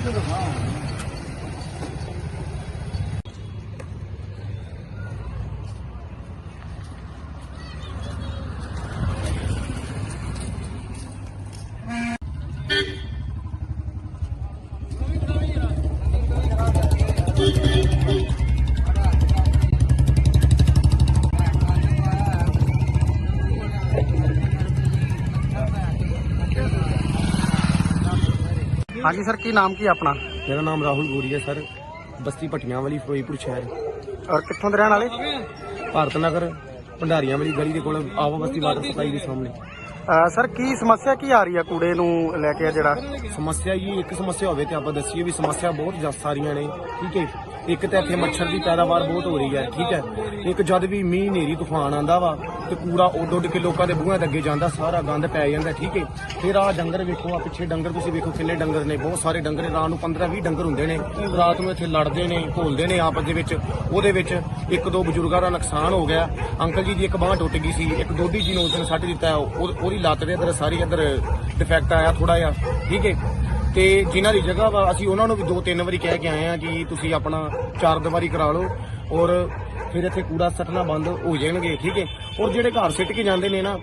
vida do mal. ਹਾਂਜੀ sir ਕੀ ਨਾਮ ਕੀ ਆਪਣਾ? ਮੇਰਾ ਨਾਮ ਰਾਹੁਲ ਗੋਰੀ ਹੈ ਸਰ। ਬਸਤੀ ਭਟੀਆਂ ਵਾਲੀ ਫਿਰੋਜ਼ਪੁਰ ਸ਼ਹਿਰ। ਔਰ ਕਿੱਥੋਂ ਦੇ ਰਹਿਣ ਵਾਲੇ? ਭਾਰਤ ਨਗਰ ਭੰਡਾਰੀਆਂ ਵਾਲੀ ਗਲੀ ਦੇ ਕੋਲ ਆਵਾ ਬਸਤੀ ਵਾਟਰ ਸਪਲਾਈ ਦੇ ਸਾਹਮਣੇ। ਅਹ ਸਰ ਕੀ ਸਮੱਸਿਆ ਕੀ ਆ ਰਹੀ ਹੈ ਕੂੜੇ ਨੂੰ ਲੈ ਕੇ ਆ ਜਿਹੜਾ? ਸਮੱਸਿਆ ਇਹ ਇੱਕ ਸਮੱਸਿਆ ਹੋਵੇ ਤੇ ਆਪਾਂ ਦੱਸੀਏ ਵੀ ਸਮੱਸਿਆ ਬਹੁਤ ਜ਼ਿਆਦਾ ਸਾਰੀਆਂ ਨੇ ਠੀਕ ਹੈ ਇੱਕ ਤਾਂ ਇੱਥੇ ਮੱਛਰ ਦੀ ਪੈਦਾਵਾਰ ਬਹੁਤ ਹੋ ਰਹੀ ਹੈ, ਠੀਕ ਹੈ। ਇੱਕ ਜਦ ਵੀ ਮੀਂਹ, ਹਨੇਰੀ, ਤੂਫਾਨ ਆਂਦਾ ਵਾ, ਤੇ ਕੂੜਾ ਉੱਡ ਉੱਡ ਕੇ ਲੋਕਾਂ ਦੇ ਬੂਹਾਂ ਦੇ ਅੱਗੇ ਜਾਂਦਾ, ਸਾਰਾ ਗੰਦ ਪੈ ਜਾਂਦਾ, ਠੀਕ ਹੈ। ਫਿਰ ਆ ਡੰਗਰ ਵੇਖੋ ਆ ਪਿੱਛੇ ਡੰਗਰ ਤੁਸੀਂ ਵੇਖੋ ਕਿੰਨੇ ਡੰਗਰ ਨੇ, ਬਹੁਤ ਸਾਰੇ ਡੰਗਰ ਨੇ। ਰਾਤ ਨੂੰ 15 20 ਡੰਗਰ ਹੁੰਦੇ ਨੇ, ਰਾਤ ਨੂੰ ਇੱਥੇ ਲੜਦੇ ਨੇ, ਘੋਲਦੇ ਨੇ ਆਪਸ ਦੇ ਵਿੱਚ। ਉਹਦੇ ਵਿੱਚ ਇੱਕ ਦੋ ਬਜ਼ੁਰਗਾਂ ਦਾ ਨੁਕਸਾਨ ਹੋ ਗਿਆ। ਅੰਕਲ ਜੀ ਦੀ ਇੱਕ ਬਾਂਹ ਟੁੱਟ ਗਈ ਸੀ, ਇੱਕ ਦੋਦੀ ਜੀ ਨੂੰ ਉਸ ਦਿਨ ਸੱਟ ਦਿੱਤਾ, ਉਹ- ਉਹਦੀ ਲੱਤ ਦੇ ਅੰਦਰ ਸਾਰੀ ਅੰਦਰ ਡਿਫੈਕਟ ਆਇਆ ਥੋੜਾ ਜਿਹਾ, ਠੀਕ ਹੈ। ਤੇ ਜਿਨ੍ਹਾਂ ਦੀ ਜਗ੍ਹਾ ਵਾ, ਅਸੀਂ ਉਹਨਾਂ ਨੂੰ ਵੀ ਦੋ ਤਿੰਨ ਵਾਰੀ ਕਹਿ ਕੇ ਆਏ ਆ ਕਿ ਤੁਸੀਂ ਆਪਣਾ ਚਾਰ ਦੀਵਾਰੀ ਕਰਾ ਲਓ ਔਰ ਫਿਰ ਇੱਥੇ ਕੂੜਾ ਸੱਟਣਾ ਬੰਦ ਹੋ ਜਾਣਗੇ, ਠੀਕ ਹੈ? ਔਰ ਜਿਹੜੇ ਘਰ ਸਿੱਟ ਕੇ ਜਾਂਦੇ ਨੇ ਨਾ,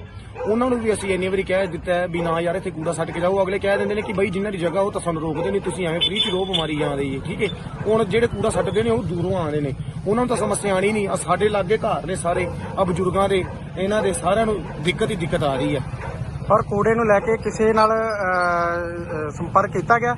ਉਹਨਾਂ ਨੂੰ ਵੀ ਅਸੀਂ ਇੰਨੀ ਵਾਰੀ ਕਹਿ ਦਿੱਤਾ ਵੀ ਨਾ ਯਾਰ ਇੱਥੇ ਕੂੜਾ ਸੱਟ ਕੇ ਜਾਓ। ਅਗਲੇ ਕਹਿ ਦਿੰਦੇ ਨੇ ਕਿ ਬਈ ਜਿਨ੍ਹਾਂ ਦੀ ਜਗ੍ਹਾ ਉਹ ਤਾਂ ਸਾਨੂੰ ਰੋਕਦੇ ਨਹੀਂ, ਤੁਸੀਂ ਐਵੇਂ ਫ੍ਰੀ ਚ ਰੋ ਬਿਮਾਰੀ ਆ ਰਹੀ ਹੈ, ਠੀਕ ਹੈ? ਹੁਣ ਜਿਹੜੇ ਕੂੜਾ ਸੱਟਦੇ ਨੇ, ਉਹ ਦੂਰੋਂ ਆਉਂਦੇ ਨੇ। ਉਹਨਾਂ ਨੂੰ ਤਾਂ ਸਮੱਸਿਆ ਆਣੀ ਨਹੀਂ। ਆ ਸਾਡੇ ਲਾਗੇ ਘਰ ਨੇ ਸਾਰੇ ਆ ਬਜ਼ੁਰਗਾਂ ਦੇ, ਇਹਨਾਂ ਦੇ ਸਾਰਿਆਂ ਨੂੰ ਦਿੱਕਤ ਹੀ ਦਿੱਕਤ ਆ ਰਹੀ ਹੈ। ਔਰ ਕੂੜੇ ਨੂੰ ਲੈ ਕੇ ਕਿਸੇ ਨਾਲ ਅਹ, ਅਹ, ਸੰਪਰਕ ਕੀਤਾ ਗਿਆ?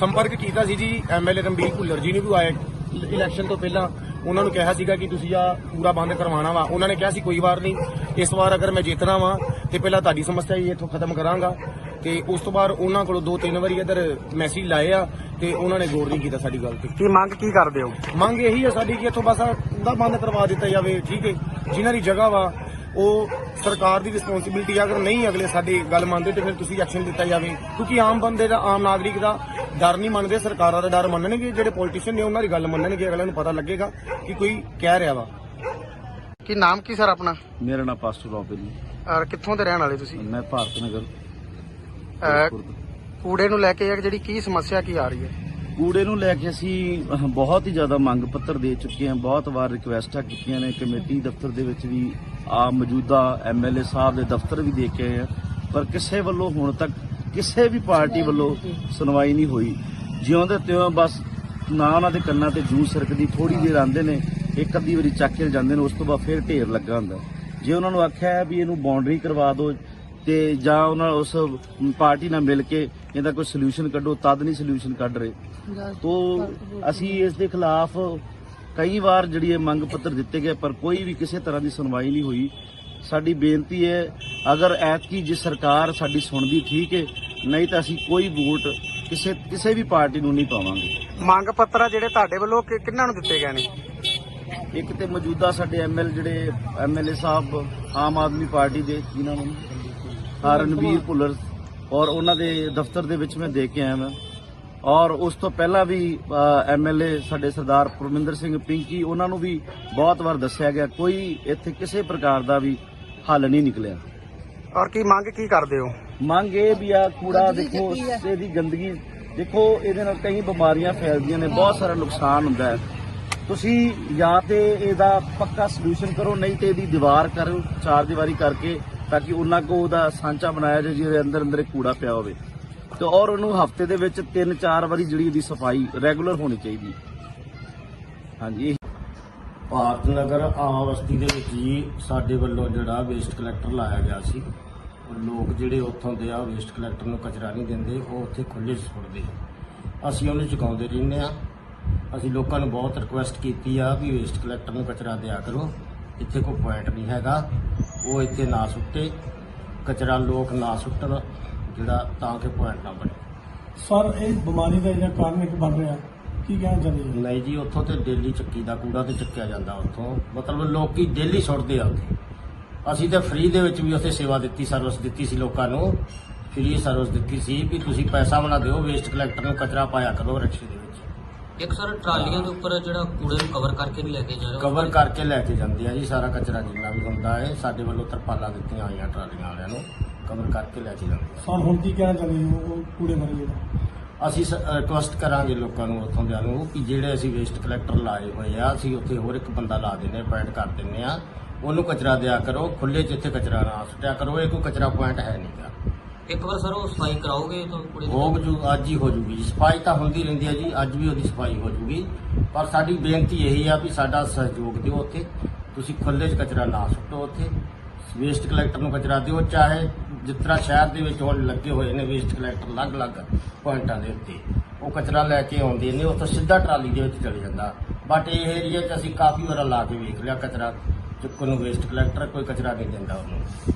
ਸੰਪਰਕ ਕੀਤਾ ਸੀ ਜੀ ਐਮਐਲਏ ਰਣਬੀਰ ਭੁੱਲਰ ਜੀ ਨੇ ਵੀ ਆਏ ਇਲੈਕਸ਼ਨ ਤੋਂ ਪਹਿਲਾਂ। ਉਹਨਾਂ ਨੂੰ ਕਿਹਾ ਸੀਗਾ ਕਿ ਤੁਸੀਂ ਆ ਪੂਰਾ ਬੰਦ ਕਰਵਾਉਣਾ ਵਾ। ਉਹਨਾਂ ਨੇ ਕਿਹਾ ਸੀ ਕੋਈ ਵਾਰ ਨਹੀਂ। ਇਸ ਵਾਰ ਅਗਰ ਮੈਂ ਜਿੱਤਣਾ ਵਾ ਤੇ ਪਹਿਲਾਂ ਤੁਹਾਡੀ ਸਮੱਸਿਆ ਹੀ ਇੱਥੋਂ ਖਤਮ ਕਰਾਂਗਾ। ਤੇ ਉਸ ਤੋਂ ਬਾਅਦ ਉਹਨਾਂ ਕੋਲੋਂ ਦੋ ਤਿੰਨ ਵਾਰੀ ਇੱਧਰ ਮੈਸੇਜ ਲਾਏ ਆ ਤੇ ਉਹਨਾਂ ਨੇ ਗੌਰ ਨਹੀਂ ਕੀਤਾ ਸਾਡੀ ਗੱਲ ਤੇ। ਕੀ ਮੰਗ ਕੀ ਕਰਦੇ ਹੋ? ਮੰਗ ਇਹੀ ਹੈ ਸਾਡੀ ਕਿ ਇੱਥੋਂ ਬਸ ਉਹਦਾ ਬੰਦ ਕਰਵਾ ਦਿੱਤਾ ਜਾਵੇ ਠੀਕ ਹੈ? ਜਿਨ੍ਹਾਂ ਦੀ ਜਗ੍ਹਾ ਵਾ ਉਹ ਸਰਕਾਰ ਦੀ ਰਿਸਪੌਂਸਿਬਿਲਟੀ ਅਗਰ ਨਹੀਂ ਅਗਲੇ ਸਾਡੀ ਗੱਲ ਮੰਨਦੇ ਤੇ ਫਿਰ ਤੁਸੀਂ ਐਕਸ਼ਨ ਦਿੱਤਾ ਜਾਵੇ। ਕਿਉਂਕਿ ਆਮ ਬੰਦੇ ਦਾ ਆਮ ਨਾਗਰਿਕ ਦਾ ਡਰ ਨਹੀਂ ਮੰਨਦੇ ਸਰਕਾਰਾਂ ਦਾ ਡਰ ਮੰਨਣਗੇ ਜਿਹੜੇ ਪੋਲੀਟੀਸ਼ੀਅਨ ਨੇ ਉਹਨਾਂ ਦੀ ਗੱਲ ਮੰਨਣਗੇ ਅਗਲਿਆਂ ਨੂੰ ਪਤਾ ਲੱਗੇਗਾ ਕਿ ਕੋਈ ਕਹਿ ਰਿਹਾ ਵਾ। ਕੀ ਨਾਮ ਕੀ ਸਰ ਆਪਣਾ? ਮੇਰਾ ਨਾਮ ਪਾਸਟਰ ਰੋਬਿਨ ਜੀ। ਔਰ ਕਿੱਥੋਂ ਦੇ ਰਹਿਣ ਵਾਲੇ ਤੁਸੀਂ? ਮੈਂ ਭਾਰਤ ਨਗਰ। ਅਹ, ਕੂੜੇ ਨੂੰ ਲੈ ਕੇ ਇਹ ਜਿਹੜੀ ਕੀ ਸਮੱਸਿਆ ਕੀ ਆ ਰਹੀ ਹੈ? ਕੂੜੇ ਨੂੰ ਲੈ ਕੇ ਅਸੀਂ ਬਹੁਤ ਹੀ ਜ਼ਿਆਦਾ ਮੰਗ ਪੱਤਰ ਦੇ ਚੁੱਕੇ ਹਾਂ ਬਹੁਤ ਵਾਰ ਰਿਕੁਐਸਟਾਂ ਕੀਤੀਆਂ ਨੇ ਕਮੇਟੀ ਦਫ਼ਤਰ ਦੇ ਵਿੱਚ ਵੀ ਆ ਮੌਜੂਦਾ ਐਮਐਲਏ ਸਾਹਿਬ ਦੇ ਦਫ਼ਤਰ ਵੀ ਦੇਖ ਕੇ ਆਏ ਹਾਂ ਪਰ ਕਿਸੇ ਵੱਲੋਂ ਹੁਣ ਤੱਕ ਕਿਸੇ ਵੀ ਪਾਰਟੀ ਵੱਲੋਂ ਸੁਣਵਾਈ ਨਹੀਂ ਹੋਈ। ਜਿਉਂਦੇ ਤਿਉਂ ਬਸ ਨਾ ਉਹਨਾਂ ਦੇ ਕੰਨਾਂ ਤੇ ਜੂ ਸਰਕਦੀ ਥੋੜੀ ਦੇਰ ਆਂਦੇ ਨੇ ਇੱਕ ਅੱਧੀ ਵਾਰੀ ਚੱਕ ਕੇ ਜਾਂਦੇ ਨੇ ਉਸ ਤੋਂ ਬਾਅਦ ਫਿਰ ਢੇਰ ਲੱਗਾ ਹੁੰਦਾ। ਜੇ ਉਹਨਾਂ ਨੂੰ ਆਖਿਆ ਵੀ ਇਹਨੂੰ ਬਾਉਂਡਰੀ ਕਰਵਾ ਦਿਓ ਤੇ ਜਾਂ ਉਹਨਾਂ ਉਸ ਪਾਰਟੀ ਨਾਲ ਮਿਲ ਕੇ ਇਹਦਾ ਕੋਈ ਸੋਲੂਸ਼ਨ ਕੱਢੋ ਤਦ ਨਹੀਂ ਸੋਲੂਸ਼ਨ ਕੱਢ ਰਹੇ। ਤੋ ਅਸੀਂ ਇਸ ਦੇ ਖਿਲਾਫ ਕਈ ਵਾਰ ਜਿਹੜੀ ਇਹ ਮੰਗ ਪੱਤਰ ਦਿੱਤੇ ਗਏ ਪਰ ਕੋਈ ਵੀ ਕਿਸੇ ਤਰ੍ਹਾਂ ਦੀ ਸੁਣਵਾਈ ਨਹੀਂ ਹੋਈ। ਸਾਡੀ ਬੇਨਤੀ ਹੈ ਅਗਰ ਐਤਕੀ ਜੇ ਸਰਕਾਰ ਸਾਡੀ ਸੁਣਦੀ ਠੀਕ ਹੈ ਨਹੀਂ ਤਾਂ ਅਸੀਂ ਕੋਈ ਵੋਟ ਕਿਸੇ ਕਿਸੇ ਵੀ ਪਾਰਟੀ ਨੂੰ ਨਹੀਂ ਪਾਵਾਂਗੇ। ਮੰਗ ਪੱਤਰ ਆ ਜਿਹੜੇ ਤੁਹਾਡੇ ਵੱਲੋਂ ਕਿ- ਕਿਹਨਾਂ ਨੂੰ ਦਿੱਤੇ ਗਏ ਨੇ? ਇੱਕ ਤੇ ਮੌਜੂਦਾ ਸਾਡੇ ਐਮਐਲ ਜਿਹੜੇ ਐਮਐਲਏ ਸਾਹਿਬ ਆਮ ਆਦਮੀ ਪਾਰਟੀ ਦੇ ਉਹਨਾਂ ਦਾ? ਰਣਵੀਰ ਭੁੱਲਰ ਔਰ ਉਹਨਾਂ ਦੇ ਦਫ਼ਤਰ ਦੇ ਵਿੱਚ ਮੈਂ ਦੇ ਕੇ ਆਇਆ ਮੈਂ ਔਰ ਉਸ ਤੋਂ ਪਹਿਲਾਂ ਵੀ ਐਮਐਲਏ ਸਾਡੇ ਸਰਦਾਰ ਪਰਮਿੰਦਰ ਸਿੰਘ ਪਿੰਕੀ ਉਹਨਾਂ ਨੂੰ ਵੀ ਬਹੁਤ ਵਾਰ ਦੱਸਿਆ ਗਿਆ ਕੋਈ ਇੱਥੇ ਕਿਸੇ ਪ੍ਰਕਾਰ ਦਾ ਵੀ ਹੱਲ ਨਹੀਂ ਨਿਕਲਿਆ। ਔਰ ਕੀ ਮੰਗ ਕੀ ਕਰਦੇ ਹੋ? ਮੰਗ ਇਹ ਵੀ ਆ ਕੂੜਾ ਦੇਖੋ ਇਹਦੀ ਗੰਦਗੀ ਦੇਖੋ ਇਹਦੇ ਨਾਲ ਕਈ ਬਿਮਾਰੀਆਂ ਫੈਲਦੀਆਂ ਨੇ ਬਹੁਤ ਸਾਰਾ ਨੁਕਸਾਨ ਹੁੰਦਾ ਹੈ। ਤੁਸੀਂ ਜਾਂ ਤੇ ਇਹਦਾ ਪੱਕਾ ਸੋਲੂਸ਼ਨ ਕਰੋ ਨਹੀਂ ਤੇ ਇਹਦੀ ਦੀਵਾਰ ਕਰੋ ਚਾਰ ਦੀਵਾਰੀ ਕਰਕੇ ਤਾਂ ਕਿ ਉਹਨਾਂ ਕੋ ਉਹਦਾ ਸਾਂਚਾ ਬਣਾਇਆ ਜਾਏ ਜਿਹਦੇ ਅੰਦਰ ਅੰਦਰ ਕੂੜਾ ਪਿਆ ਹੋਵੇ। ਤੇ ਔਰ ਉਹਨੂੰ ਹਫ਼ਤੇ ਦੇ ਵਿੱਚ ਤਿੰਨ ਚਾਰ ਵਾਰੀ ਜਿਹੜੀ ਉਹਦੀ ਸਫ਼ਾਈ ਰੈਗੂਲਰ ਹੋਣੀ ਚਾਹੀਦੀ ਹਾਂਜੀ ਭਾਰਤ ਨਗਰ ਆਮ ਬਸਤੀ ਦੇ ਵਿੱਚ ਜੀ ਸਾਡੇ ਵੱਲੋਂ ਜਿਹੜਾ ਵੇਸਟ ਕਲੈਕਟਰ ਲਾਇਆ ਗਿਆ ਸੀ ਲੋਕ ਜਿਹੜੇ ਉੱਥੋਂ ਦੇ ਆ ਵੇਸਟ ਕਲੈਕਟਰ ਨੂੰ ਕਚਰਾ ਨਹੀਂ ਦਿੰਦੇ, ਉਹ ਉੱਥੇ ਖੁੱਲੇ 'ਚ ਸੁੱਟਦੇ ਅਸੀਂ ਉਹਨੂੰ ਚੁਕਾਉਂਦੇ ਰਹਿੰਦੇ ਆ। ਅਸੀਂ ਲੋਕਾਂ ਨੂੰ ਬਹੁਤ ਰਿਕੁਐਸਟ ਕੀਤੀ ਆ ਵੀ ਵੇਸਟ ਕਲੈਕਟਰ ਨੂੰ ਕਚਰਾ ਦਿਆ ਕਰੋ। ਇੱਥੇ ਕੋਈ ਪੁਆਇੰਟ ਨਹੀਂ ਹੈਗਾ। ਉਹ ਇੱਥੇ ਨਾ ਸੁੱਟੇ। ਕਚਰਾ ਲੋਕ ਨਾ ਸੁੱਟਣ। ਜਿਹੜਾ ਤਾਂ ਕਿ ਪੁਆਇੰਟ ਨਾ ਬਣੇ। ਸਰ ਇਹ ਬਿਮਾਰੀ ਦਾ ਜਿਹੜਾ ਕਾਰਨ ਇੱਕ ਬਣ ਰਿਹਾ। ਕੀ ਕਹਿਣਾ ਚਾਹੁੰਦੇ ਜੀ? ਨਹੀਂ ਜੀ ਉੱਥੋਂ ਤੇ ਡੇਲੀ ਚੱਕੀ ਦਾ ਕੂੜਾ ਤੇ ਚੱਕਿਆ ਜਾਂਦਾ ਉੱਥੋਂ। ਮਤਲਬ ਲੋਕੀ ਡੇਲੀ ਸੁੱਟਦੇ ਆ ਉੱਥੇ। ਅਸੀਂ ਤਾਂ ਫ੍ਰੀ ਦੇ ਵਿੱਚ ਵੀ ਉੱਥੇ ਸੇਵਾ ਦਿੱਤੀ ਸਰਵਿਸ ਦਿੱਤੀ ਸੀ ਲੋਕਾਂ ਨੂੰ। ਫ੍ਰੀ ਸਰਵਿਸ ਦਿੱਤੀ ਸੀ ਵੀ ਤੁਸੀਂ ਪੈਸਾ ਬਣਾ ਦਿਓ ਵੇਸਟ ਕਲੈਕਟਰ ਨੂੰ ਕਚਰਾ ਪਾਇਆ ਕਰੋ ਰਕਸ਼ੇ ਦੇ ਵਿੱਚ। ਇੱਕ ਸਰ ਟਰਾਲੀਆਂ ਦੇ ਉੱਪਰ ਜਿਹੜਾ ਕੂੜੇ ਨੂੰ ਕਵਰ ਕਰਕੇ ਨਹੀਂ ਲੈ ਕੇ ਜਾ ਰਹੇ ਕਵਰ ਕਰਕੇ ਲੈ ਕੇ ਜਾਂਦੇ ਆ ਜੀ ਸਾਰਾ ਕਚਰਾ ਜਿੰਨਾ ਵੀ ਹੁੰਦਾ ਹੈ ਸਾਡੇ ਵੱਲੋਂ ਤਰਪਾਲਾਂ ਦਿੱਤੀਆਂ ਹੋਈਆਂ ਟਰਾਲੀਆਂ ਵਾਲਿਆਂ ਨੂੰ। ਕਵਰ ਕਰਕੇ ਲੈ ਕੇ ਜਾਂਦੇ ਆ। ਸਰ ਹੁਣ ਕੀ ਕਹਿਣਾ ਚਾਹੁੰਦੇ ਜੀ? ਉਹ ਕੂੜੇ ਬਾਰੇ ਜਿਹੜਾ। ਅਸੀਂ ਰਿਕੁਐਸਟ ਕਰਾਂਗੇ ਲੋਕਾਂ ਨੂੰ ਉੱਥੋਂ ਦਿਆਂ ਨੂੰ ਕਿ ਜਿਹੜੇ ਅਸੀਂ ਵੇਸਟ ਕਲੈਕਟਰ ਲਾਏ ਹੋਏ ਆ ਅਸੀਂ ਉੱਥੇ ਹੋਰ ਇੱਕ ਬੰਦਾ ਲਾ ਦਿੰਦੇ ਆ ਪੁਆਇੰਟ ਕਰ ਦਿੰਦੇ ਆ। ਉਹਨੂੰ ਕਚਰਾ ਦਿਆ ਕਰੋ ਖੁੱਲੇ 'ਚ ਇੱਥੇ ਕਚਰਾ ਨਾ ਸੁੱਟਿਆ ਕਰੋ ਇਹ ਕੋਈ ਕਚਰਾ ਪੁਆਇੰਟ ਹੈ ਨਹੀਂਗਾ ਇੱਕ ਵਾਰ ਸਰ ਉਹ ਸਫ਼ਾਈ ਕਰਾਓਗੇ ਤਾਂ ਕੂੜੇ ਦੀ? ਹੋ ਜੂ ਅੱਜ ਹੀ ਹੋ ਜੂਗੀ ਜੀ। ਸਫ਼ਾਈ ਤਾਂ ਹੁੰਦੀ ਰਹਿੰਦੀ ਹੈ ਜੀ ਅੱਜ ਵੀ ਉਹਦੀ ਸਫ਼ਾਈ ਹੋ ਜੂਗੀ। ਪਰ ਸਾਡੀ ਬੇਨਤੀ ਇਹੀ ਆ ਵੀ ਸਾਡਾ ਸਹਿਯੋਗ ਦਿਓ ਉੱਥੇ। ਤੁਸੀਂ ਖੁੱਲੇ 'ਚ ਕਚਰਾ ਨਾ ਸੁੱਟੋ ਉੱਥੇ। ਵੇਸਟ ਕਲੈਕਟਰ ਨੂੰ ਕਚਰਾ ਦਿਓ ਚਾਹੇ ਜਿਸ ਤਰ੍ਹਾਂ ਸ਼ਹਿਰ ਦੇ ਵਿੱਚ ਹੁਣ ਲੱਗੇ ਹੋਏ ਨੇ ਵੇਸਟ ਕਲੈਕਟਰ ਅਲੱਗ-ਅਲੱਗ ਪੁਆਇੰਟਾਂ ਦੇ ਉੱਤੇ, ਉਹ ਕਚਰਾ ਲੈ ਕੇ ਆਉਂਦੇ ਨੇ, ਉੱਥੋਂ ਸਿੱਧਾ ਟਰਾਲੀ ਦੇ ਵਿੱਚ ਚਲੇ ਜਾਂਦਾ। ਬਟ ਇਹ ਏਰੀਆ 'ਚ ਅਸੀਂ ਕਾਫੀ ਵਾਰ ਲਾ ਕੇ ਵੇਖ ਲਿਆ ਕਚਰਾ, ਚੁੱਕਣ ਨੂੰ ਵੇਸਟ ਕਲੈਕਟਰ ਕੋਈ ਕਚਰਾ ਨਹੀਂ ਦਿੰਦਾ ਉਹਨੂੰ।